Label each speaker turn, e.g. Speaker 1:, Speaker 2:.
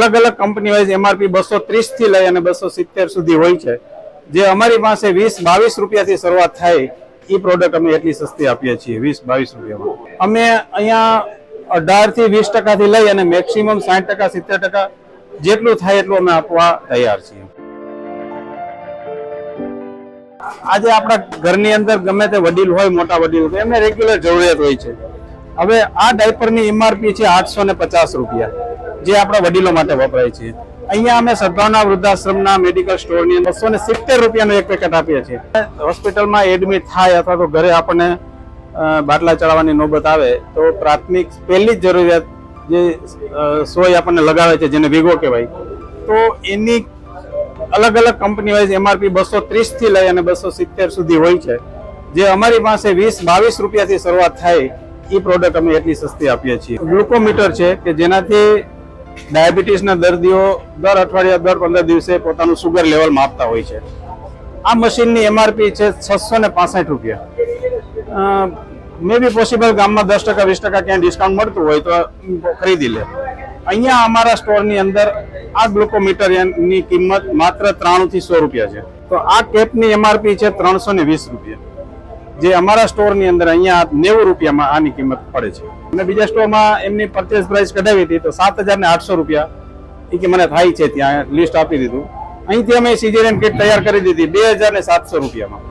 Speaker 1: અલગ અલગ company wise MRP બસો ત્રીસથી લઈ અને બસો સિત્તેર સુધી હોય છે. જે અમારી પાસે વીસ બાવીસ રૂપિયાથી શરૂઆત થાય એ પ્રોડક્ટ અમે એટલી સસ્તી આપીએ છીએ વીસ બાવીસ રૂપિયામાં. અમે અહીંયા અઢારથી વીસ ટકાથી લઈ અને મેક્સિમમ સાઠ ટકા, સિત્તેર ટકા જેટલું થાય એટલું અમે આપવા તૈયાર છીએ. આજે આપણા ઘરની અંદર ગમે તે વડીલ હોય, મોટા વડીલ હોય, એમને રેગ્યુલર જરૂરિયાત હોય છે. હવે આ ડાયપરની એમઆરપી છે આઠસો ને પચાસ રૂપિયા. જે આપણા વડીલો માટે વપરાય છે. અહીંયા અમે સદભાવના વૃદ્ધાશ્રમના મેડિકલ સ્ટોરની અંદર બસો ને સિત્તેર રૂપિયાનું એક પેકેટ આપીએ છીએ. હોસ્પિટલમાં એડમિટ થાય અથવા તો ઘરે આપણને બાટલા ચડાવવાની નોબત આવે, તો પ્રાથમિક પહેલી જ જરૂરિયાત જે સોય આપણને લગાવે છે, જેને વિગો કહેવાય, તો એની અલગ અલગ કંપની વાઇઝ એમઆરપી બસો ત્રીસથી લઈ અને બસો સિત્તેર સુધી હોય છે. જે અમારી પાસે વીસ, બાવીસ રૂપિયાથી શરૂઆત થાય એ પ્રોડક્ટ અમે એટલી સસ્તી આપીએ છીએ. ગ્લુકોમીટર છે કે જેનાથી ડાયાબિટીસના દર્દીઓ દર અઠવાડિયા દર પંદર દિવસે પોતાનું સુગર લેવલ માપતા હોય છે. આ મશીનની એમઆરપી છે છસો ને પાસઠ રૂપિયા. મે બી પોસિબલ ગામમાં દસ ટકા, વીસ ટકા ક્યાંય ડિસ્કાઉન્ટ મળતું હોય તો ખરીદી લે. અહીંયા અમારા સ્ટોરની અંદર આ ગ્લુકોમીટરની કિંમત માત્ર ત્રાણુંથી સો રૂપિયા છે. તો આ કેપની એમઆરપી છે ત્રણસો ને વીસ રૂપિયા. જે અમારા સ્ટોરની અંદર અહીંયા નેવું રૂપિયામાં આની કિંમત પડે છે. અને બીજા સ્ટોરમાં એમની પરચેસ પ્રાઇસ કઢાવી હતી તો સાત હજાર ને આઠસો રૂપિયા એ કે મને થાય છે ત્યાં લિસ્ટ આપી દીધું. અહીંથી અમે સિઝેરિયન કિટ તૈયાર કરી દીધી, બે હજાર ને સાતસો રૂપિયામાં.